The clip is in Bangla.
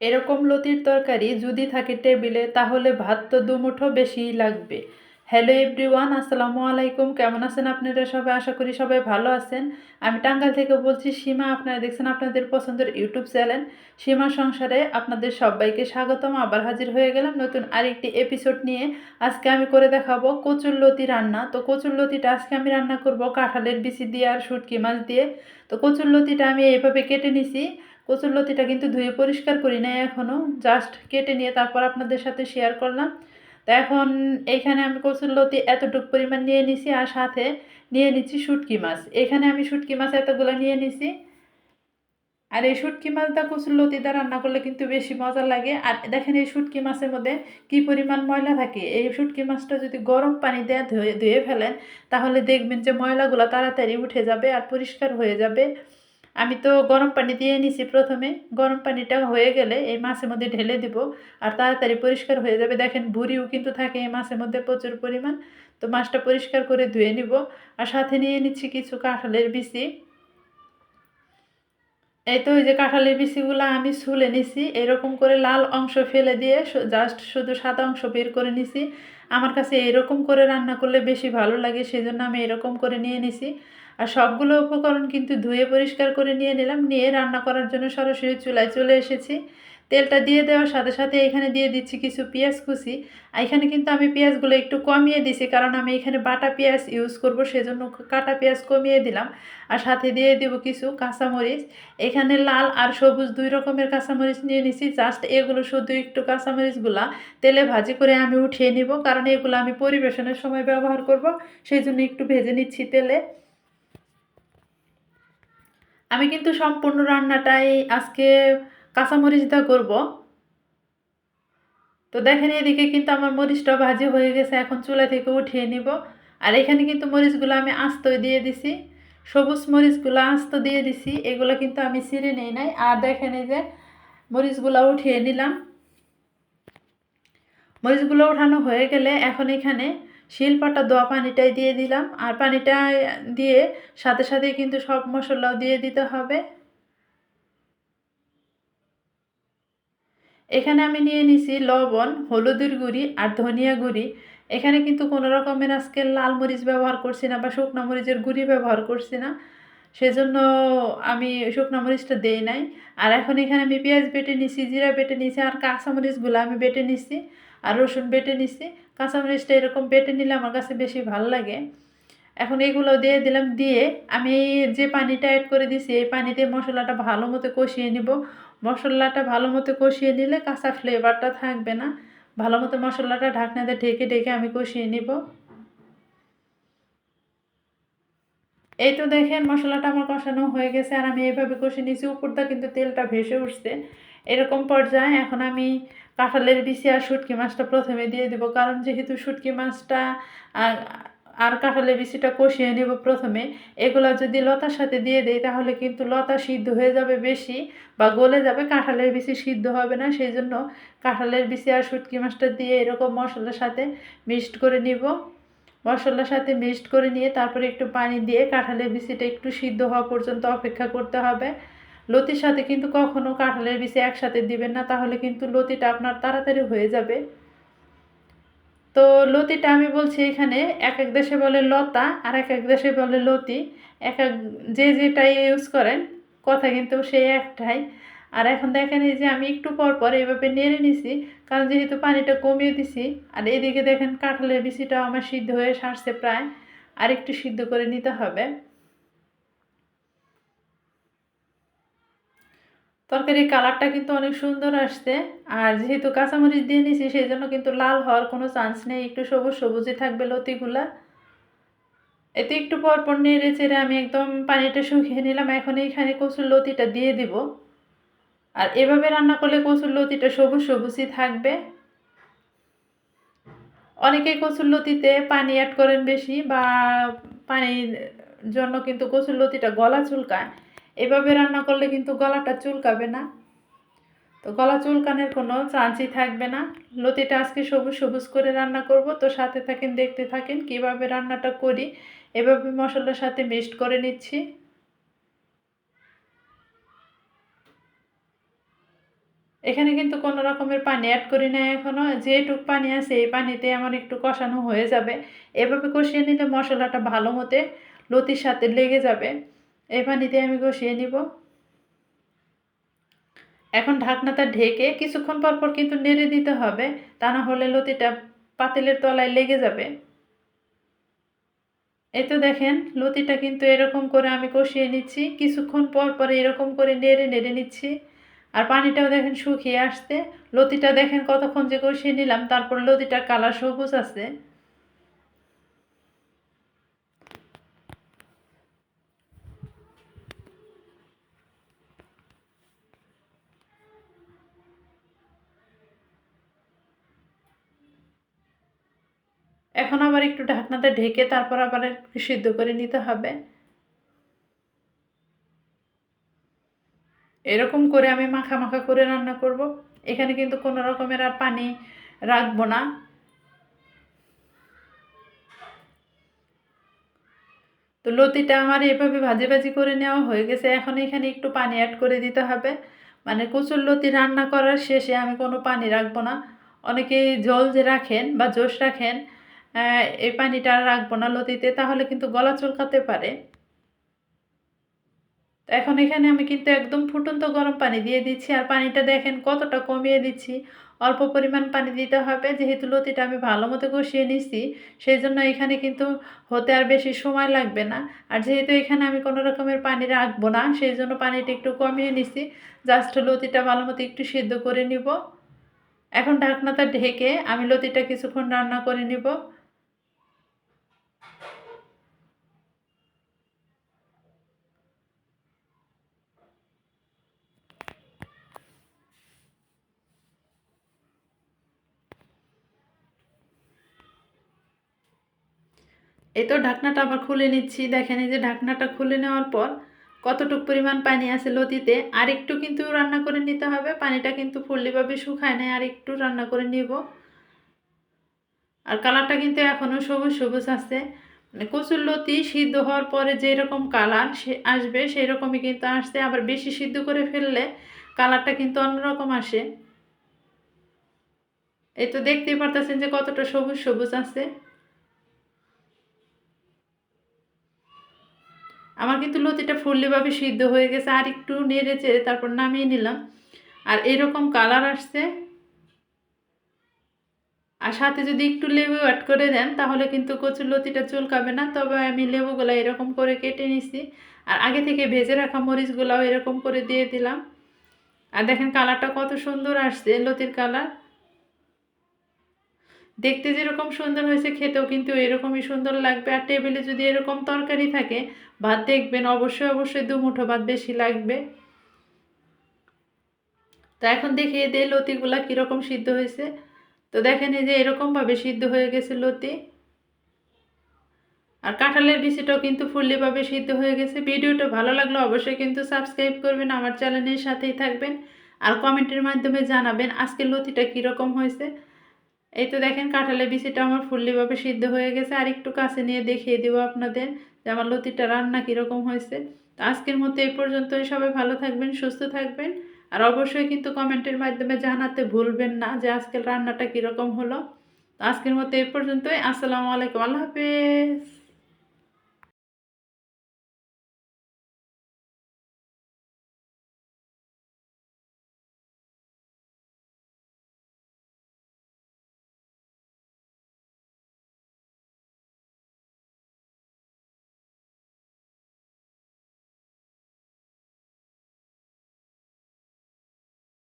এরকম লতির তরকারি যদি থাকে টেবিলে, তাহলে ভাত তো দুমুঠো বেশিই লাগবে। হ্যালো এভরিওয়ান আসসালামু আলাইকুম। কেমন আছেন আপনারা সবাই? আশা করি সবাই ভালো আছেন। আমি টাঙ্গাল থেকে বলছি, সীমা আপনারা দেখছেন আপনাদের পছন্দের ইউটিউব চ্যানেল। সীমা সংসারে আপনাদের সবাইকে স্বাগতম। আবার হাজির হয়ে গেলাম নতুন আরেকটি এপিসোড নিয়ে। আজকে আমি করে দেখাবো কচুর লতি রান্না। তো কচুর লতিটা আজকে আমি রান্না করব কাঁঠালের বিচি দিয়ে আর শুটকি মাছ দিয়ে। তো কচুর লতিটা আমি এইভাবে কেটে নিছি। কচুর লতিটা কিন্তু ধুয়ে পরিষ্কার করি নাই এখনও জাস্ট কেটে নিয়ে তারপর আপনাদের সাথে শেয়ার করলাম। তো এখন এইখানে আমি কচুর লতি এতটুকু পরিমাণ নিয়ে নিছি আর সাথে নিয়ে নিচ্ছি শুটকি মাছ। এখানে আমি শুটকি মাছ এতগুলো নিয়ে নিছি। আর এই শুটকি মাছটা কচুর লতিটা রান্না করলে কিন্তু বেশি মজা লাগে। আর দেখেন এই শুটকি মাছের মধ্যে কি পরিমাণ ময়লা থাকে। এই শুটকি মাছটা যদি গরম পানি দিয়ে ধুয়ে ধুয়ে ফেলেন, তাহলে দেখবেন যে ময়লাগুলো তাড়াতাড়ি উঠে যাবে আর পরিষ্কার হয়ে যাবে। আমি তো গরম পানি দিয়ে নিছি প্রথমে। গরম পানিটা হয়ে গেলে এই মাছের মধ্যে ঢেলে দিব আর তাড়াতাড়ি পরিষ্কার হয়ে যাবে। দেখেন বুড়িও কিন্তু থাকে এই মাছের মধ্যে প্রচুর পরিমাণ। তো মাছটা পরিষ্কার করে ধুয়ে নিব আর সাথে নিয়ে নিচ্ছি কিছু কাঁঠালের বিচি। এই তো ওই যে কাঁঠালের বিচিগুলো আমি ছুলে নিছি। এরকম করে লাল অংশ ফেলে দিয়ে জাস্ট শুধু সাদা অংশ বের করে নিছি। আমার কাছে এরকম করে রান্না করলে বেশি ভালো লাগে সেই জন্য আমি এরকম করে নিয়ে নিছি। আর সবগুলো উপকরণ কিন্তু ধুয়ে পরিষ্কার করে নিয়ে নিলাম। নিয়ে রান্না করার জন্য সরাসরি চুলায় চলে এসেছি। তেলটা দিয়ে দেওয়ার সাথে সাথে এখানে দিয়ে দিচ্ছি কিছু পেঁয়াজ কুচি। এখানে কিন্তু আমি পেঁয়াজগুলো একটু কমিয়ে দিছি কারণ আমি এখানে বাটা পেঁয়াজ ইউজ করব, সেজন্য কাটা পেঁয়াজ কমিয়ে দিলাম। আর সাথে দিয়ে দেব কিছু কাঁচামরিচ। এখানে লাল আর সবুজ দুই রকমের কাঁচামরিচ নিয়ে নিছি। জাস্ট এগুলো শুধু একটু কাঁচামরিচগুলা তেলে ভাজি করে আমি উঠিয়ে নিব। কারণ এগুলো আমি পরিবেশনের সময় ব্যবহার করব সেই জন্য একটু ভেজে নিচ্ছি তেলে। আমি কিন্তু সম্পূর্ণ রান্নাটাই আজকে কাঁচামরিচ দা করব। তো দেখেন এদিকে কিন্তু আমার মরিচটা ভাজি হয়ে গেছে, এখন চুলা থেকে উঠিয়ে নিব। আর এখানে কিন্তু মরিচগুলো আমি আস্ত দিয়ে দিছি, সবুজ মরিচগুলো আস্ত দিয়ে দিছি, এগুলো কিন্তু আমি ছিঁড়ে নেই নাই। আর দেখেন এই যে মরিচগুলো উঠিয়ে নিলাম। মরিচগুলো উঠানো হয়ে গেলে এখন এখানে শিলপাটা দেওয়া পানিটাই দিয়ে দিলাম। আর পানিটা দিয়ে সাথে সাথে কিন্তু সব মশলাও দিয়ে দিতে হবে। এখানে আমি নিয়ে নিছি লবণ, হলুদের গুঁড়ি আর ধনিয়া গুঁড়ি। এখানে কিন্তু কোনো রকমের আজকে লাল মরিচ ব্যবহার করছি না বা শুকনো মরিচের গুঁড়ি ব্যবহার করছি না। সেজন্য আমি শুকনো মরিচটা দেই নাই। আর এখন এখানে আমি পেঁয়াজ বেটে নিছি, জিরা বেটে নিছি আর কাঁচামরিচগুলো আমি বেটে নিছি আর রসুন বেটে নিছি। কাঁচামরিচটা এরকম বেটে নিলে আমার কাছে বেশি ভালো লাগে। এখন এগুলো দিয়ে দিলাম, দিয়ে আমি যে পানিটা অ্যাড করে দিছি, এই পানিতে মশলাটা ভালো মতো কষিয়ে নিব। মশলাটা ভালো মতো কষিয়ে নিলে কাঁচা ফ্লেভারটা থাকবে না। ভালো মতো মশলাটা ঢাকনাতে ঢেকে ঢেকে আমি কষিয়ে নিব। এই তো দেখেন মশলাটা আমার কষানো হয়ে গেছে, আর আমি এইভাবে কষিয়ে নিয়েছি। উপরটা কিন্তু তেলটা ভেসে উঠছে। এরকম পর্যায়ে এখন আমি কাঁঠালের বিচি আর শুটকি মাছটা প্রথমে দিয়ে দিব, কারণ যেহেতু শুটকি মাছটা আর কাঁঠালের বিচিটা কষিয়ে নেব প্রথমে, এগুলো যদি লতার সাথে দিয়ে দেই তাহলে কিন্তু লতা সিদ্ধ হয়ে যাবে বেশি বা গলে যাবে, কাঁঠালের বিচি সিদ্ধ হবে না, সেই জন্য কাঁঠালের বিচি আর শুটকি মাছটা দিয়ে এরকম মশলার সাথে মিক্সড করে নিব। মশলার সাথে মিক্সড করে নিয়ে তারপরে একটু পানি দিয়ে কাঁঠালের বিচিটা একটু সিদ্ধ হওয়া পর্যন্ত অপেক্ষা করতে হবে। লতির সাথে কিন্তু কখনো কাঁঠালের বিচি একসাথে দিবেন না, তাহলে কিন্তু লতিটা আপনার তাড়াতাড়ি হয়ে যাবে। তো লতিটা আমি বলছি এখানে এক এক দেশে বলে লতা, আর এক এক দেশে বলে লতি। এক এক যে যেটাই ইউজ করেন, কথা কিন্তু সেই একটাই। আর এখন দেখেন এই যে আমি একটু পর পর এভাবে নেড়ে নিছি, কারণ যেহেতু পানিটা কমিয়ে দিছি, আর এদিকে দেখেন কাঁঠালের বিচিটাও আমার সিদ্ধ হয়ে সারছে প্রায়, আর একটু সিদ্ধ করে নিতে হবে। তরকারির কালারটা কিন্তু অনেক সুন্দর আসছে। আর যেহেতু কাঁচামরিচ দিয়ে নিছি সেই জন্য কিন্তু লাল হওয়ার কোনো চান্স নেই। একটু সবুজ সবুজই থাকবে লতিগুলা। এতে একটু পর পর নেড়ে চেড়ে আমি একদম পানিটা শুকিয়ে নিলাম। এখন এইখানে কচুর লতিটা দিয়ে দিব। আর এভাবে রান্না করলে কচুর লতিটা সবুজ সবুজই থাকবে। অনেকে কচুর লতিতে পানি অ্যাড করেন বেশি বা পানির জন্য কিন্তু কচুর লতিটা গলা চুলকায়। এভাবে রান্না করলে কিন্তু গলাটা চুলকাবে না। তো গলা চুলকানের কোনো চান্সই থাকবে না। লতিটা আজকে সবুজ সবুজ করে রান্না করব। তো সাথে থাকেন, দেখতে থাকেন কীভাবে রান্নাটা করি। এভাবে মশলার সাথে মিক্সড করে নিচ্ছি। এখানে কিন্তু কোনো রকমের পানি অ্যাড করি না এখনও যেটুক পানি আছে এই পানিতে আমার একটু কষানো হয়ে যাবে। এভাবে কষিয়ে নিলে মশলাটা ভালো মতে লতির সাথে লেগে যাবে। এই পানিতে আমি কষিয়ে নিব। এখন ঢাকনাটা ঢেকে কিছুক্ষণ পর পর কিন্তু নেড়ে দিতে হবে, তা না হলে লতিটা পাতিলের তলায় লেগে যাবে। এই তো দেখেন, লতিটা কিন্তু এরকম করে আমি কষিয়ে নিচ্ছি, কিছুক্ষণ পর পর এরকম করে নেড়ে নেড়ে নিচ্ছি। আর পানিটাও দেখেন শুকিয়ে আসতে লতিটা দেখেন কতক্ষণ যে কষিয়ে নিলাম, তারপর লতিটার কালার সবুজ আছে। এখন আবার একটু ঢাকনাতে ঢেকে তারপর আবার একটু সিদ্ধ করে নিতে হবে। এরকম করে আমি মাখা মাখা করে রান্না করব। এখানে কিন্তু কোনো রকমের আর পানি রাখব না। তো লতিটা আমার এভাবে ভাজি ভাজি করে নেওয়া হয়ে গেছে। এখন এখানে একটু পানি অ্যাড করে দিতে হবে। মানে কচুর লতি রান্না করার শেষে আমি কোনো পানি রাখব না। অনেকে জল যে রাখেন বা জোশ রাখেন এই পানিটা রাখব না লতিতে তাহলে কিন্তু গলা চুলকাতে পারে। এখন এখানে আমি কিন্তু একদম ফুটন্ত গরম পানি দিয়ে দিচ্ছি, আর পানিটা দেখেন কতটা কমিয়ে দিচ্ছি। অল্প পরিমাণ পানি দিতে হবে, যেহেতু লতিটা আমি ভালো মতো কষিয়ে নিছি, সেই জন্য এখানে কিন্তু হতে আর বেশি সময় লাগবে না। আর যেহেতু এখানে আমি কোনো রকমের পানি রাখব না, সেই জন্য পানিটা একটু কমিয়ে নিছি, জাস্ট লতিটা ভালো মতো একটু সিদ্ধ করে নিব। এখন ঢাকনাটা ঢেকে আমি লতিটা কিছুক্ষণ রান্না করে নিব। এই তো ঢাকনাটা আবার খুলে নিচ্ছি। দেখেন এই যে ঢাকনাটা খুলে নেওয়ার পর কতটুক পরিমাণ পানি আছে লতিতে? আর একটু কিন্তু রান্না করে নিতে হবে। পানিটা কিন্তু ফুললিভাবে শুকায় নেয় আর একটু রান্না করে নিব। আর কালারটা কিন্তু এখনও সবুজ সবুজ আছে। মানে কচুর লতি সিদ্ধ হওয়ার পরে যেরকম কালার সে আসবে সেই রকমই কিন্তু আসছে। আবার বেশি সিদ্ধ করে ফেললে কালারটা কিন্তু অন্যরকম আসে। এই তো দেখতেই পারতেছেন যে কতটা সবুজ সবুজ আছে। আমার কিন্তু লতিটা ফুললিভাবে সিদ্ধ হয়ে গেছে, আর একটু নেড়ে চেড়ে তারপর নামিয়ে নিলাম। আর এরকম কালার আসছে। আর সাথে যদি একটু লেবু অ্যাড করে দেন, তাহলে কিন্তু কচুর লতিটা চুলকাবে না। তবে আমি লেবুগুলো এরকম করে কেটে নিছি। আর আগে থেকে ভেজে রাখা মরিচগুলাও এরকম করে দিয়ে দিলাম। আর দেখেন কালারটা কত সুন্দর আসছে, লতির কালার। দেখতে যেরকম সুন্দর হয়েছে, খেতেও কিন্তু এরকমই সুন্দর লাগবে। আর টেবিলে যদি এরকম তরকারি থাকে, ভাত দেখবেন অবশ্যই অবশ্যই দু মুঠো ভাত বেশি লাগবে। তো এখন দেখিয়ে দিয়ে লতিগুলা কীরকম সিদ্ধ হয়েছে। তো দেখেন এই যে এরকমভাবে সিদ্ধ হয়ে গেছে লতি। আর কাঁঠালের বিচিটাও কিন্তু ফুললিভাবে সিদ্ধ হয়ে গেছে। ভিডিওটা ভালো লাগলে অবশ্যই কিন্তু সাবস্ক্রাইব করবেন, আমার চ্যানেলের সাথেই থাকবেন। আর কমেন্টের মাধ্যমে জানাবেন আজকে লতিটা কীরকম হয়েছে। এই তো দেখেন কাঁঠালের বিচিটা আমার ফুললিভাবে সিদ্ধ হয়ে গেছে। আর একটু কাছে নিয়ে দেখিয়ে দেবো আপনাদের যে আমার লতিটা রান্না কীরকম হয়েছে। তো আজকের মতো এই পর্যন্তই। সবাই ভালো থাকবেন, সুস্থ থাকবেন। আর অবশ্যই কিন্তু কমেন্টের মাধ্যমে জানাতে ভুলবেন না যে আজকের রান্নাটা কীরকম হলো। তো আজকের মতো এই পর্যন্তই। আসসালামু আলাইকুম। আল্লাহ হাফেজ।